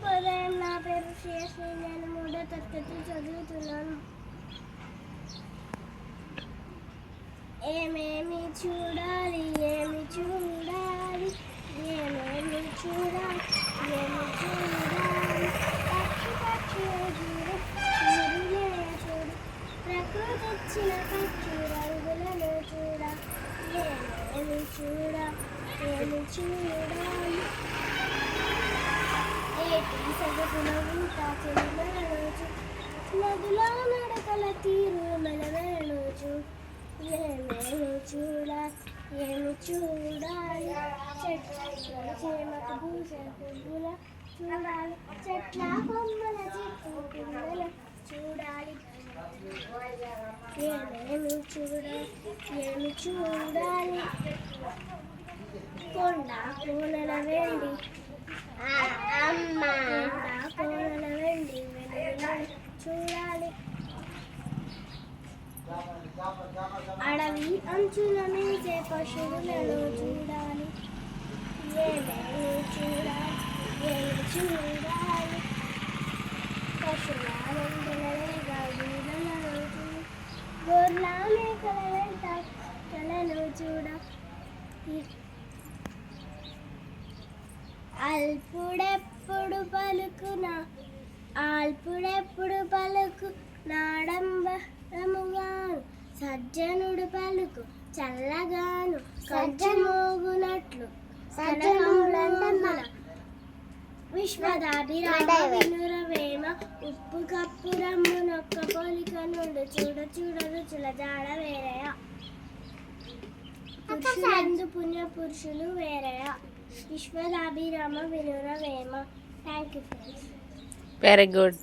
శుభోదయం నా పేరు శ్రేయశ్రీ నేను మూడో తరగతి చదువుతున్నాను. ఏమేమి చూడాలి? ఏమి చూడాలి? ఏమేమి చూడాలి? ఏమి చూడాలి? పక్షి పక్షి చూడు చూడులే చూడు. ప్రకృతి ఇచ్చిన పక్షి రంగులను చూడ. ఏమేమి చూడ? ఏమి చూడాలి? నదిలో నడకల తీరు మన రోజు ఏమేమి చూడ ఏమి చూడాలి? చెట్ల చేమకు పూసే పువ్వుల చూడాలి చెట్ల కొమ్మల చెట్టు పిల్లల చూడాలి ఏమేమి చూడాలి ఏమి చూడాలి? కొండ కోనల వెండి చూడాలి అడవి అంచుల మీదే పశువులను చూడాలి. చూడాలి అల్పుడెప్పుడు పలుకున ఆల్పుడెప్పుడు పలుకు నాడంబరముగాను సజ్జనుడు పలుకు చల్లగాను సజ్జ మోగునట్లు సజ్జనులంటున్నా విశ్వదాభిరామ వినురవేమ ఉప్పు కప్పు రమ్ము నొక్క పోలిక నుండి చూడ చూడ రుచుల జాడ వేరయా. పురుషులందు పుణ్య పురుషులు వేరయా విశ్వదాభిరామ వినురవేమ thank you friends very good